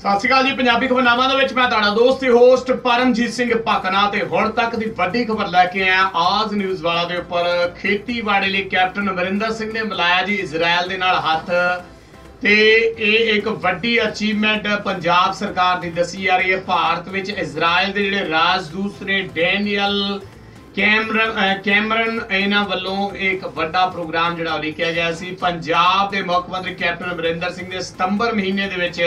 ਸਤਿ ਸ਼੍ਰੀ ਅਕਾਲ ਜੀ, ਪੰਜਾਬੀ ਖਬਰਨਾਮਾ ਦੇ ਵਿੱਚ ਮੈਂ ਤੁਹਾਡਾ ਦੋਸਤ ਤੇ ਹੋਸਟ ਪਰਮਜੀਤ ਸਿੰਘ ਭਾਕਨਾ ਤੇ ਹੁਣ ਤੱਕ ਦੀ ਵੱਡੀ ਖਬਰ ਲੈ ਕੇ ਆਇਆ ਆਜ ਨਿਊਜ਼ ਵਾਲਾ ਦੇ ਉੱਪਰ ਖੇਤੀਬਾੜੀ ਲਈ ਕੈਪਟਨ ਅਮਰਿੰਦਰ ਸਿੰਘ ਨੇ ਮਿਲਾਇਆ ਜੀ ਇਜ਼ਰਾਈਲ ਦੇ ਨਾਲ ਹੱਥ। ਤੇ ਇਹ ਇੱਕ ਵੱਡੀ ਅਚੀਵਮੈਂਟ ਪੰਜਾਬ ਸਰਕਾਰ ਦੀ ਦੱਸੀ ਜਾ ਰਹੀ ਹੈ। ਭਾਰਤ ਵਿੱਚ ਇਜ਼ਰਾਈਲ ਦੇ ਜਿਹੜੇ ਰਾਜਦੂਤ ਨੇ, ਡੈਨੀਅਲ ਕੈਮਰਨ ਕੈਮਰਨ, ਇਹਨਾਂ ਵੱਲੋਂ ਇੱਕ ਵੱਡਾ ਪ੍ਰੋਗਰਾਮ ਜਿਹੜਾ ਉਲੀਕਿਆ ਗਿਆ ਸੀ। ਪੰਜਾਬ ਦੇ ਮੁੱਖ ਮੰਤਰੀ ਕੈਪਟਨ ਅਮਰਿੰਦਰ ਸਿੰਘ ਨੇ ਸਤੰਬਰ ਮਹੀਨੇ ਦੇ ਵਿੱਚ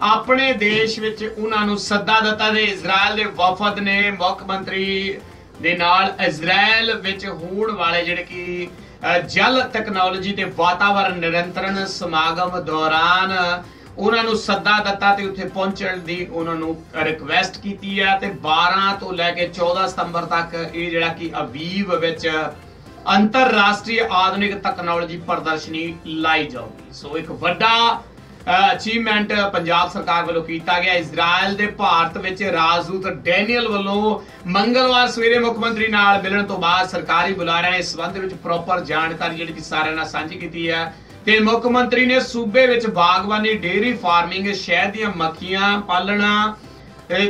ਆਪਣੇ ਦੇਸ਼ ਵਿੱਚ ਉਹਨਾਂ ਨੂੰ ਸੱਦਾ ਦਿੱਤਾ ਤੇ ਇਜ਼ਰਾਈਲ ਦੇ ਵਫਦ ਨੇ ਮੁੱਖ ਮੰਤਰੀ ਦੇ ਨਾਲ ਇਜ਼ਰਾਈਲ ਵਿੱਚ ਹੋਣ ਵਾਲੇ ਜਿਹੜੇ ਕਿ ਜਲ ਟੈਕਨੋਲੋਜੀ ਤੇ ਵਾਤਾਵਰਣ ਨਿਰੰਤਰਨ ਸਮਾਗਮ ਦੌਰਾਨ ਉਹਨਾਂ ਨੂੰ ਸੱਦਾ ਦਿੱਤਾ ਤੇ ਉੱਥੇ ਪਹੁੰਚਣ ਦੀ ਉਹਨਾਂ ਨੂੰ ਰਿਕਵੈਸਟ ਕੀਤੀ ਹੈ ਤੇ 12 ਤੋਂ ਲੈ ਕੇ 14 ਸਤੰਬਰ ਤੱਕ ਇਹ ਜਿਹੜਾ ਕਿ ਅਬੀਬ ਵਿੱਚ ਅੰਤਰਰਾਸ਼ਟਰੀ ਆਧੁਨਿਕ ਟੈਕਨੋਲੋਜੀ ਪ੍ਰਦਰਸ਼ਨੀ ਲਾਈ ਜਾਊਗੀ। ਸੋ ਇੱਕ ਵੱਡਾ ਅਚੀਵਮੈਂਟ ਪੰਜਾਬ ਸਰਕਾਰ ਵੱਲੋਂ ਕੀਤਾ ਗਿਆ। ਇਜ਼ਰਾਈਲ ਦੇ ਭਾਰਤ ਵਿੱਚ ਰਾਜਦੂਤ ਡੈਨੀਅਲ ਵੱਲੋਂ ਮੰਗਲਵਾਰ ਸਵੇਰੇ ਮੁੱਖ ਮੰਤਰੀ ਨਾਲ ਮਿਲਣ ਤੋਂ ਬਾਅਦ ਸਰਕਾਰੀ ਬੁਲਾਰਿਆਂ ਨੇ ਇਸ ਸੰਬੰਧ ਵਿੱਚ ਪ੍ਰੋਪਰ ਜਾਣਕਾਰੀ ਜਿਹੜੀ ਕਿ ਸਾਰਿਆਂ ਨਾਲ ਸਾਂਝੀ ਕੀਤੀ ਹੈ। ਤੇ ਮੁੱਖ ਮੰਤਰੀ ਨੇ ਸੂਬੇ ਵਿੱਚ ਬਾਗਬਾਨੀ, ਡੇਅਰੀ ਫਾਰਮਿੰਗ, ਸ਼ਹਿਦ ਦੀਆਂ ਮੱਖੀਆਂ ਪਾਲਣਾ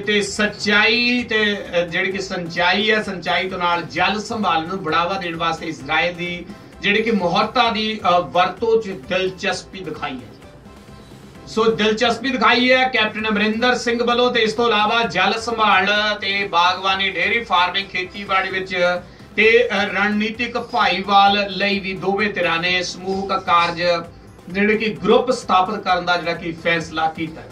ਤੇ ਸੱਚਾਈ ਤੇ ਜਿਹੜੀ ਕਿ ਸੰਚਾਈ ਹੈ, ਸੰਚਾਈ ਤੋਂ ਨਾਲ ਜਲ ਸੰਭਾਲ ਨੂੰ ਬੜਾਵਾ ਦੇਣ ਵਾਸਤੇ ਇਜ਼ਰਾਈਲ ਦੀ ਜਿਹੜੀ ਕਿ ਮੁਹਰਤਾ ਦੀ ਵਰਤੋਂ 'ਚ ਦਿਲਚਸਪੀ ਦਿਖਾਈ ਹੈ। ਸੋ ਦਿਲਚਸਪੀ ਦਿਖਾਈ ਹੈ ਕੈਪਟਨ ਅਮਰਿੰਦਰ ਸਿੰਘ ਵੱਲੋਂ ਤੇ ਇਸ ਤੋਂ ਇਲਾਵਾ ਜਲ ਸੰਭਾਲ ਤੇ ਬਾਗਬਾਨੀ ਡੇਅਰੀ ਫਾਰਮਿੰਗ ਖੇਤੀਬਾੜੀ ਵਿੱਚ ਤੇ ਰਣਨੀਤਿਕ ਭਾਈਵਾਲ ਲਈ ਵੀ ਦੋਵੇਂ ਧਿਰਾਂ ਨੇ ਸਮੂਹਕ ਕਾਰਜ, ਜਿਹੜੇ ਕਿ ਗਰੁੱਪ ਸਥਾਪਿਤ ਕਰਨ ਦਾ ਜਿਹੜਾ ਕਿ ਫੈਸਲਾ ਕੀਤਾ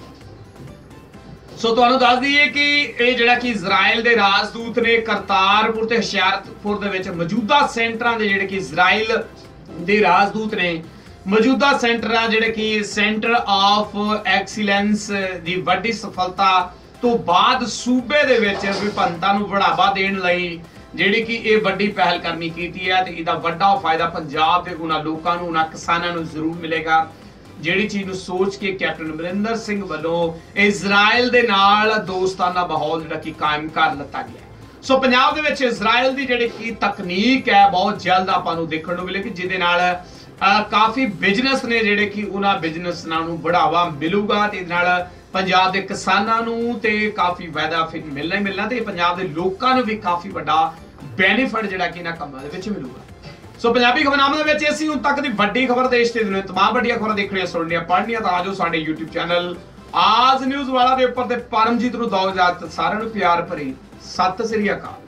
ਸੋ ਤੁਹਾਨੂੰ ਦੱਸ ਦਈਏ ਕਿ ਇਹ ਜਿਹੜਾ ਕਿ ਇਜ਼ਰਾਈਲ ਦੇ ਰਾਜਦੂਤ ਨੇ ਕਰਤਾਰਪੁਰ ਤੇ ਹੁਸ਼ਿਆਰਪੁਰ ਦੇ ਵਿੱਚ ਮੌਜੂਦਾ ਸੈਂਟਰਾਂ ਦੇ ਜਿਹੜੇ ਕਿ ਇਜ਼ਰਾਈਲ ਦੇ ਰਾਜਦੂਤ ਨੇ ਮੌਜੂਦਾ ਸੈਂਟਰ ਆ, ਜਿਹੜੇ ਕਿ ਸੈਂਟਰ ਆਫ ਐਕਸੀਲੈਂਸ ਦੀ ਵੱਡੀ ਸਫਲਤਾ ਤੋਂ ਬਾਅਦ ਸੂਬੇ ਦੇ ਵਿੱਚ ਵਿਭਿੰਨਤਾ ਨੂੰ ਬੜਾਵਾ ਦੇਣ ਲਈ ਜਿਹੜੀ ਕਿ ਇਹ ਵੱਡੀ ਪਹਿਲ ਕਰਨੀ ਕੀਤੀ ਹੈ ਤੇ ਇਹਦਾ ਵੱਡਾ ਫਾਇਦਾ ਪੰਜਾਬ ਦੇ ਉਹਨਾਂ ਲੋਕਾਂ ਨੂੰ, ਉਹਨਾਂ ਕਿਸਾਨਾਂ ਨੂੰ ਜ਼ਰੂਰ ਮਿਲੇਗਾ। ਜਿਹੜੀ ਚੀਜ਼ ਨੂੰ ਸੋਚ ਕੇ ਕੈਪਟਨ ਅਮਰਿੰਦਰ ਸਿੰਘ ਵੱਲੋਂ ਇਜ਼ਰਾਈਲ ਦੇ ਨਾਲ ਦੋਸਤਾਨਾ ਮਾਹੌਲ ਜਿਹੜਾ ਕਿ ਕਾਇਮ ਕਰ ਲਿੱਤਾ ਗਿਆ। ਸੋ ਪੰਜਾਬ ਦੇ ਵਿੱਚ ਇਜ਼ਰਾਈਲ ਦੀ ਜਿਹੜੀ ਕੀ ਤਕਨੀਕ ਹੈ, ਬਹੁਤ ਜਲਦ ਆਪਾਂ ਨੂੰ ਦੇਖਣ ਨੂੰ ਮਿਲੇਗੀ, ਜਿਹਦੇ ਨਾਲ ਕਾਫੀ ਬਿਜ਼ਨਸ ਨੇ ਜਿਹੜੇ ਕਿ ਉਹਨਾਂ ਬਿਜ਼ਨਸਾਂ ਨੂੰ ਬੜਾਵਾ ਮਿਲੂਗਾ ਤੇ ਇਹਦੇ ਨਾਲ ਪੰਜਾਬ ਦੇ ਕਿਸਾਨਾਂ ਨੂੰ ਤੇ ਕਾਫੀ ਫਾਇਦਾ ਫਿਰ ਮਿਲਣਾ ਹੀ ਮਿਲਣਾ ਤੇ ਪੰਜਾਬ ਦੇ ਲੋਕਾਂ ਨੂੰ ਵੀ ਕਾਫੀ ਵੱਡਾ ਬੈਨੀਫਿਟ ਜਿਹੜਾ ਕਿ ਇਹਨਾਂ ਕੰਮਾਂ ਦੇ ਵਿੱਚ ਮਿਲੂਗਾ। ਸੋ ਪੰਜਾਬੀ ਖਬਰਨਾਮੇ ਦੇ ਵਿੱਚ ਅਸੀਂ ਹੁਣ ਤੱਕ ਦੀ ਵੱਡੀ ਖਬਰ ਦੇਸ਼ ਤੇ ਦੁਨੀਆ ਤਮਾਮ ਵੱਡੀਆਂ ਖਬਰਾਂ ਦੇਖਣੀਆਂ ਸੁਣਨੀਆਂ ਪੜ੍ਹਨੀਆਂ ਤਾਂ ਆਜੋ ਸਾਡੇ YouTube ਚੈਨਲ ਆਜ ਨਿਊਜ਼ ਵਾਲਾ ਦੇ ਉੱਪਰ ਤੇ ਪਰਮਜੀਤ ਨੂੰ ਦੋ ਇਜਾਜ਼ਤ ਸਾਰਿਆਂ ਨੂੰ ਪਿਆਰ ਭਰੀ ਸਤਿ ਸ੍ਰੀ ਅਕਾਲ।